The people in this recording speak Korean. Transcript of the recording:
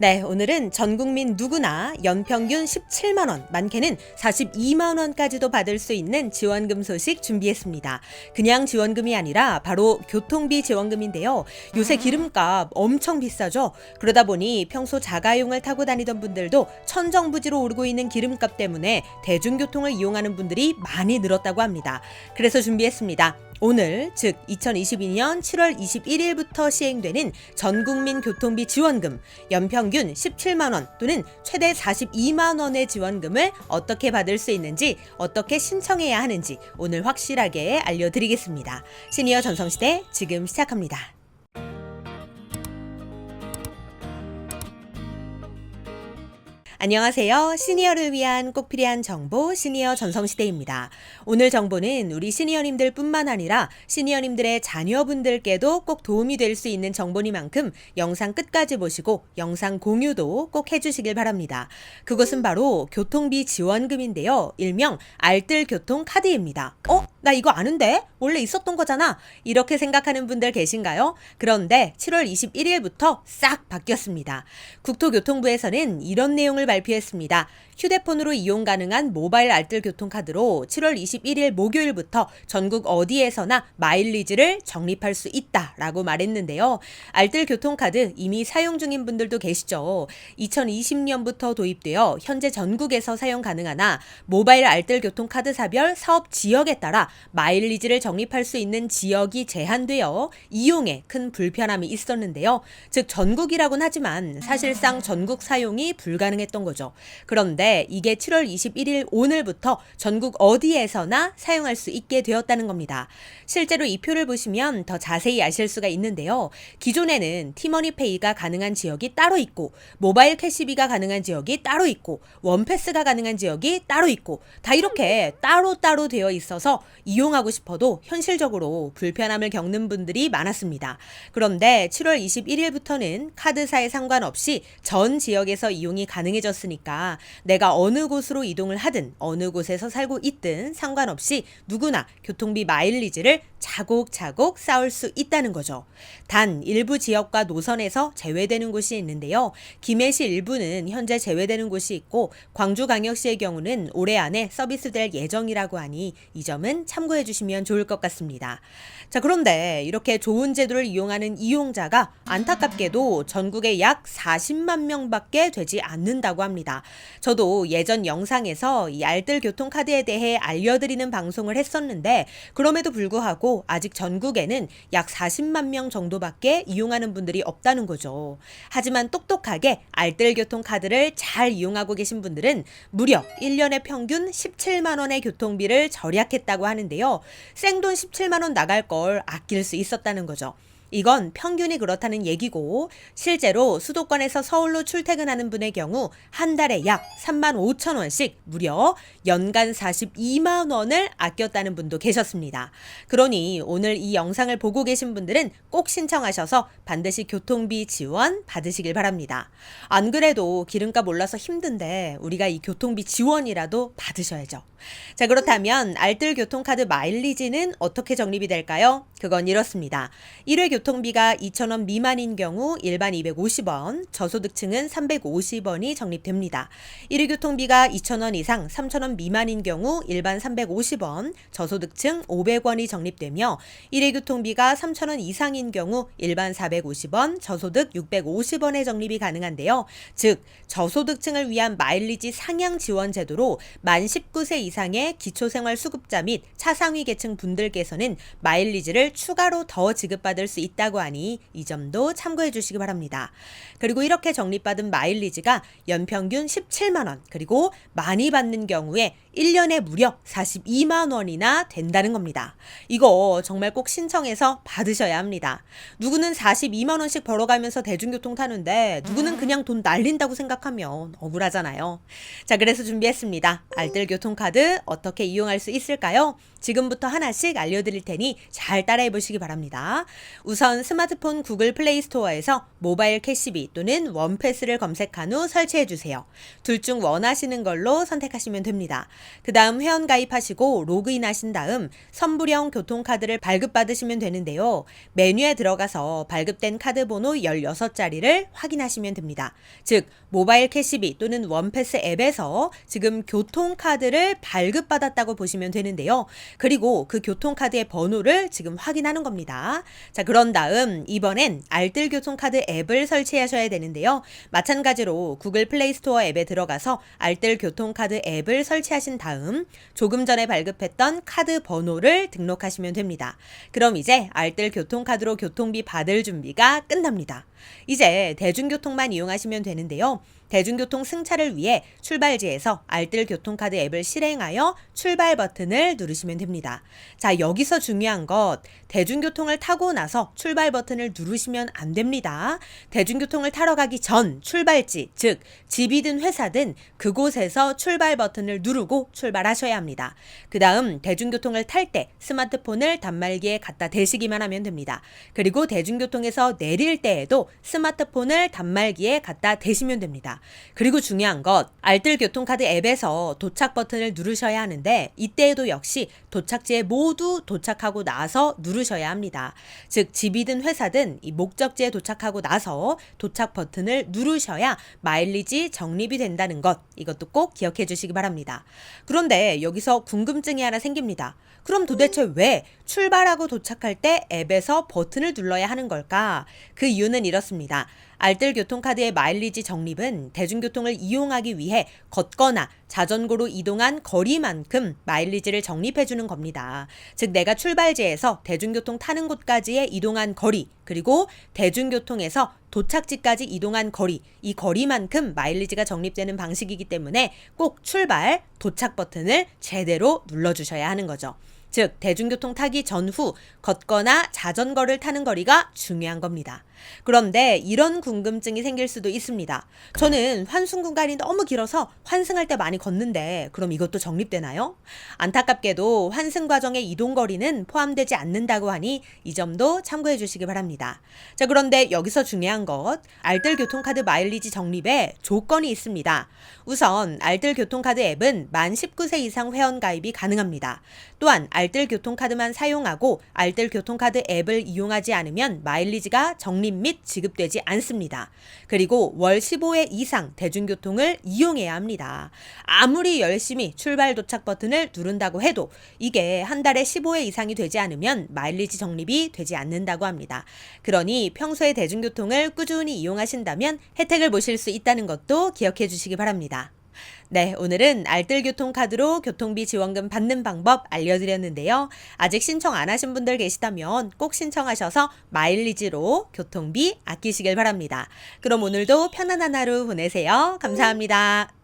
네, 오늘은 전 국민 누구나 연평균 17만 원, 많게는 42만 원까지도 받을 수 있는 지원금 소식 준비했습니다. 그냥 지원금이 아니라 바로 교통비 지원금인데요. 요새 기름값 엄청 비싸죠? 그러다 보니 평소 자가용을 타고 다니던 분들도 천정부지로 오르고 있는 기름값 때문에 대중교통을 이용하는 분들이 많이 늘었다고 합니다. 그래서 준비했습니다. 오늘 즉 2022년 7월 21일부터 시행되는 전국민 교통비 지원금 연평균 17만 원 또는 최대 42만 원의 지원금을 어떻게 받을 수 있는지 어떻게 신청해야 하는지 오늘 확실하게 알려드리겠습니다. 시니어 전성시대 지금 시작합니다. 안녕하세요. 시니어를 위한 꼭 필요한 정보 시니어 전성시대입니다. 오늘 정보는 우리 시니어님들 뿐만 아니라 시니어님들의 자녀분들께도 꼭 도움이 될 수 있는 정보니만큼 영상 끝까지 보시고 영상 공유도 꼭 해주시길 바랍니다. 그것은 바로 교통비 지원금인데요. 일명 알뜰 교통 카드입니다. 어? 나 이거 아는데? 원래 있었던 거잖아. 이렇게 생각하는 분들 계신가요? 그런데 7월 21일부터 싹 바뀌었습니다. 국토교통부에서는 이런 내용을 발표했습니다. 휴대폰으로 이용 가능한 모바일 알뜰 교통카드로 7월 21일 목요일부터 전국 어디에서나 마일리지를 적립할 수 있다라고 말했는데요. 알뜰 교통카드 이미 사용 중인 분들도 계시죠. 2020년부터 도입되어 현재 전국에서 사용 가능하나 모바일 알뜰 교통카드 사별 사업 지역에 따라 마일리지를 적립할 수 있는 지역이 제한되어 이용에 큰 불편함이 있었는데요. 즉 전국이라고는 하지만 사실상 전국 사용이 불가능했던 거죠. 그런데 이게 7월 21일 오늘부터 전국 어디에서나 사용할 수 있게 되었다는 겁니다. 실제로 이 표를 보시면 더 자세히 아실 수가 있는데요. 기존에는 티머니페이가 가능한 지역이 따로 있고 모바일 캐시비가 가능한 지역이 따로 있고 원패스가 가능한 지역이 따로 있고 다 이렇게 따로따로 되어 있어서 이용하고 싶어도 현실적으로 불편함을 겪는 분들이 많았습니다. 그런데 7월 21일부터는 카드사에 상관없이 전 지역에서 이용이 가능해졌으니까 내가 어느 곳으로 이동을 하든 어느 곳에서 살고 있든 상관없이 누구나 교통비 마일리지를 차곡차곡 쌓을 수 있다는 거죠. 단 일부 지역과 노선에서 제외되는 곳이 있는데요. 김해시 일부는 현재 제외되는 곳이 있고 광주광역시의 경우는 올해 안에 서비스될 예정이라고 하니 이 점은 참고해 주시면 좋을 것 같습니다. 자, 그런데 이렇게 좋은 제도를 이용하는 이용자가 안타깝게도 전국에 약 40만 명밖에 되지 않는다고 합니다. 저도 예전 영상에서 이 알뜰 교통카드에 대해 알려드리는 방송을 했었는데 그럼에도 불구하고 아직 전국에는 약 40만 명 정도밖에 이용하는 분들이 없다는 거죠. 하지만 똑똑하게 알뜰 교통카드를 잘 이용하고 계신 분들은 무려 1년에 평균 17만 원의 교통비를 절약했다고 하는데요. 생돈 17만 원 나갈 걸 아낄 수 있었다는 거죠. 이건 평균이 그렇다는 얘기고 실제로 수도권에서 서울로 출퇴근하는 분의 경우 한 달에 약 3만 5천 원씩 무려 연간 42만 원을 아꼈다는 분도 계셨습니다. 그러니 오늘 이 영상을 보고 계신 분들은 꼭 신청하셔서 반드시 교통비 지원 받으시길 바랍니다. 안 그래도 기름값 올라서 힘든데 우리가 이 교통비 지원이라도 받으셔야죠. 자, 그렇다면 알뜰 교통카드 마일리지는 어떻게 적립이 될까요? 그건 이렇습니다. 1회 교 통비가 2,000원 미만인 경우 일반 250원, 저소득층은 350원이 적립됩니다. 1회 교통비가 2,000원 이상 3,000원 미만인 경우 일반 350원, 저소득층 500원이 적립되며 1회 교통비가 3,000원 이상인 경우 일반 450원, 저소득 650원의 적립이 가능한데요. 즉, 저소득층을 위한 마일리지 상향 지원 제도로 만 19세 이상의 기초생활 수급자 및 차상위 계층 분들께서는 마일리지를 추가로 더 지급받을 수 있다 고 하니 이 점도 참고해 주시기 바랍니다. 그리고 이렇게 적립받은 마일리지가 연평균 17만 원 그리고 많이 받는 경우에 1년에 무려 42만 원이나 된다는 겁니다. 이거 정말 꼭 신청해서 받으셔야 합니다. 누구는 42만 원씩 벌어가면서 대중교통 타는데 누구는 그냥 돈 날린다고 생각하면 억울하잖아요. 자, 그래서 준비했습니다. 알뜰 교통카드 어떻게 이용할 수 있을까요? 지금부터 하나씩 알려드릴 테니 잘 따라해 보시기 바랍니다. 우선 스마트폰 구글 플레이 스토어에서 모바일 캐시비 또는 원패스를 검색한 후 설치해 주세요. 둘 중 원하시는 걸로 선택하시면 됩니다. 그 다음 회원 가입하시고 로그인 하신 다음 선불형 교통카드를 발급받으시면 되는데요. 메뉴에 들어가서 발급된 카드 번호 16자리를 확인하시면 됩니다. 즉, 모바일 캐시비 또는 원패스 앱에서 지금 교통카드를 발급받았다고 보시면 되는데요. 그리고 그 교통카드의 번호를 지금 확인하는 겁니다. 자, 그런 다음 이번엔 알뜰 교통카드 앱을 설치하셔야 되는데요. 마찬가지로 구글 플레이 스토어 앱에 들어가서 알뜰 교통카드 앱을 설치하 신 다음 조금 전에 발급했던 카드 번호를 등록하시면 됩니다. 그럼 이제 알뜰 교통카드로 교통비 받을 준비가 끝납니다. 이제 대중교통만 이용하시면 되는데요. 대중교통 승차를 위해 출발지에서 알뜰 교통카드 앱을 실행하여 출발 버튼을 누르시면 됩니다. 자, 여기서 중요한 것, 대중교통을 타고 나서 출발 버튼을 누르시면 안 됩니다. 대중교통을 타러 가기 전 출발지, 즉, 집이든 회사든 그곳에서 출발 버튼을 누르고 출발하셔야 합니다. 그 다음 대중교통을 탈 때 스마트폰을 단말기에 갖다 대시기만 하면 됩니다. 그리고 대중교통에서 내릴 때에도 스마트폰을 단말기에 갖다 대시면 됩 그리고 중요한 것, 알뜰 교통카드 앱에서 도착 버튼을 누르셔야 하는데 이때에도 역시 도착지에 모두 도착하고 나서 누르셔야 합니다. 즉 집이든 회사든 이 목적지에 도착하고 나서 도착 버튼을 누르셔야 마일리지 적립이 된다는 것 이것도 꼭 기억해 주시기 바랍니다. 그런데 여기서 궁금증이 하나 생깁니다. 그럼 도대체 왜 출발하고 도착할 때 앱에서 버튼을 눌러야 하는 걸까? 그 이유는 이렇습니다. 알뜰 교통카드의 마일리지 적립은 대중교통을 이용하기 위해 걷거나 자전거로 이동한 거리만큼 마일리지를 적립해 주는 겁니다. 즉 내가 출발지에서 대중교통 타는 곳까지의 이동한 거리 그리고 대중교통에서 도착지까지 이동한 거리, 이 거리만큼 마일리지가 적립되는 방식이기 때문에 꼭 출발, 도착 버튼을 제대로 눌러주셔야 하는 거죠. 즉, 대중교통 타기 전후 걷거나 자전거를 타는 거리가 중요한 겁니다. 그런데 이런 궁금증이 생길 수도 있습니다. 저는 환승 구간이 너무 길어서 환승할 때 많이 걷는데 그럼 이것도 적립되나요? 안타깝게도 환승 과정의 이동 거리는 포함되지 않는다고 하니 이 점도 참고해 주시기 바랍니다. 자, 그런데 여기서 중요한 것, 알뜰 교통카드 마일리지 적립에 조건이 있습니다. 우선 알뜰 교통카드 앱은 만 19세 이상 회원 가입이 가능합니다. 또한 알뜰 교통카드만 사용하고 알뜰 교통카드 앱을 이용하지 않으면 마일리지가 적립 및 지급되지 않습니다. 그리고 월 15회 이상 대중교통을 이용해야 합니다. 아무리 열심히 출발 도착 버튼을 누른다고 해도 이게 한 달에 15회 이상이 되지 않으면 마일리지 적립이 되지 않는다고 합니다. 그러니 평소에 대중교통을 꾸준히 이용하신다면 혜택을 보실 수 있다는 것도 기억해 주시기 바랍니다. 네, 오늘은 알뜰교통카드로 교통비 지원금 받는 방법 알려드렸는데요. 아직 신청 안 하신 분들 계시다면 꼭 신청하셔서 마일리지로 교통비 아끼시길 바랍니다. 그럼 오늘도 편안한 하루 보내세요. 감사합니다.